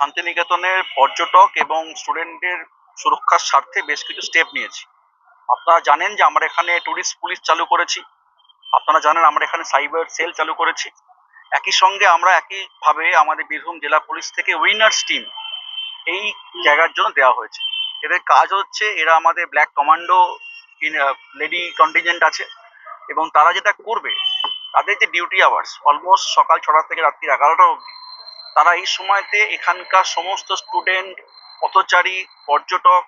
শান্তিনিকেতনের পর্যটক এবং স্টুডেন্টদের সুরক্ষার স্বার্থে বেশ কিছু স্টেপ নিয়েছি। আপনারা জানেন যে আমরা এখানে ট্যুরিস্ট পুলিশ চালু করেছি। আপনারা জানেন আমরা এখানে সাইবার সেল চালু করেছি। একই সঙ্গে আমরা একইভাবে আমাদের বীরভূম জেলা পুলিশ থেকে উইনার্স টিম এই জায়গার জন্য দেওয়া হয়েছে। এদের কাজ হচ্ছে এরা আমাদের ব্ল্যাক কমান্ডো লেডি কন্টিনজেন্ট আছে এবং তারা যেটা করবে, তাদের যে ডিউটি আওয়ার্স অলমোস্ট সকাল ছটা থেকে রাত্রি এগারোটা অবধি তারা এই সময়তে এখানকার সমস্ত স্টুডেন্ট পথচারী, পর্যটক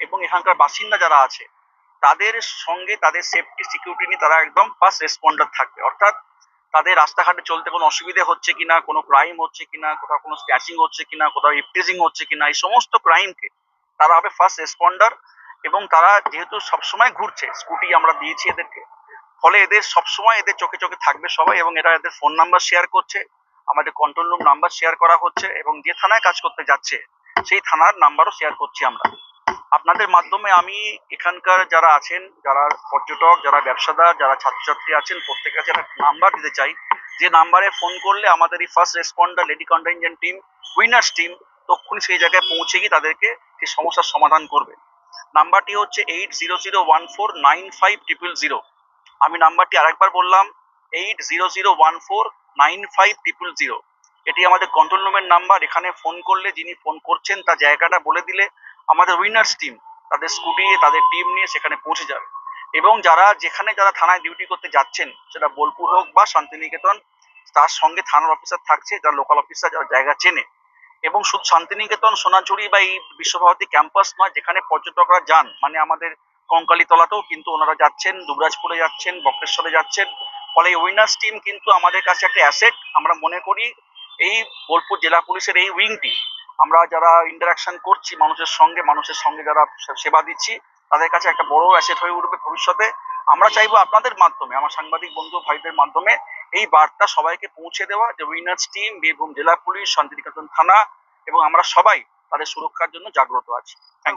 এবং এখানকার বাসিন্দা যারা আছে, তাদের সঙ্গে তাদের সেফটি সিকিউরিটি নিয়ে তারা একদম ফার্স্ট রেসপন্ডার থাকবে। অর্থাৎ তাদের রাস্তাঘাটে চলতে কোনো অসুবিধে হচ্ছে কিনা, কোনো ক্রাইম হচ্ছে কিনা, কোথাও কোনো স্ক্যাচিং হচ্ছে কিনা, কোথাও ইপটিজিং হচ্ছে কিনা, এই সমস্ত ক্রাইমকে তারা হবে ফার্স্ট রেসপন্ডার এবং তারা যেহেতু সবসময় ঘুরছে স্কুটি আমরা দিয়েছি এদেরকে, ফলে এদের সবসময় এদের চোখে চোখে থাকবে সবাই এবং এরা এদের ফোন নাম্বার শেয়ার করছে। আমাদের কন্ট্রোল রুম নাম্বার শেয়ার করা হচ্ছে এবং যে থানায় কাজ করতে যাচ্ছে, সেই থানার নাম্বারও শেয়ার করছি আমরা। আপনাদের মাধ্যমে আমি এখানকার যারা আছেন, যারা পর্যটক, যারা ব্যবসাদার, যারা ছাত্রছাত্রী আছেন, প্রত্যেকের কাছে একটা নাম্বার দিতে চাই। যে নাম্বারে ফোন করলে আমাদের এই first responder lady contingent team winners team তক্ষুনি সেই জায়গায় পৌঁছে গিয়ে তাদেরকে সেই সমস্যার সমাধান করবে। নাম্বারটি হচ্ছে eight zero zero one four nine five triple zero আমি নাম্বারটি আরেকবার বললাম eight zero zero one four nine five triple zero. এটি আমাদের কন্ট্রোল রুমের নাম্বার এখানে ফোন করলে, যিনি ফোন করছেন, তার জায়গাটা বলে দিলে আমাদের উইনার্স টিম তাদের স্কুটি তাদের টিম নিয়ে সেখানে পৌঁছে যাবে। এবং যারা, যেখানে যারা থানায় ডিউটি করতে যাচ্ছেন, সেটা বোলপুর হোক বা শান্তিনিকেতন, তার সঙ্গে থানার অফিসার থাকছে, যারা লোকাল অফিসার যারা জায়গা চেনে। এবং শুধু শান্তিনিকেতন, সোনাঝুরি বা এই বিশ্বভারতী ক্যাম্পাস নয়, যেখানে পর্যটকরা যান মানে আমাদের কঙ্কালীতলাতেও কিন্তু ওনারা যাচ্ছেন, দুবরাজপুরে যাচ্ছেন, বক্রেশ্বরে যাচ্ছেন ফলে এই উইনার্স টিম কিন্তু আমাদের কাছে একটা অ্যাসেট আমরা মনে করি এই বোলপুর জেলা পুলিশের এই উইংটি আমরা যারা ইন্টারাকশন করছি মানুষের সঙ্গে মানুষের সঙ্গে যারা সেবা দিচ্ছি, তাদের কাছে একটা বড় অ্যাসেট হয়ে উঠবে ভবিষ্যতে। আমরা চাইব আপনাদের মাধ্যমে, আমার সাংবাদিক বন্ধু, ভাইদের মাধ্যমে এই বার্তা সবাইকে পৌঁছে দেওয়া যে উইনার্স টিম বীরভূম জেলা পুলিশ, শান্তিনিকেতন থানা এবং আমরা সবাই তাদের সুরক্ষার জন্য জাগ্রত আছি।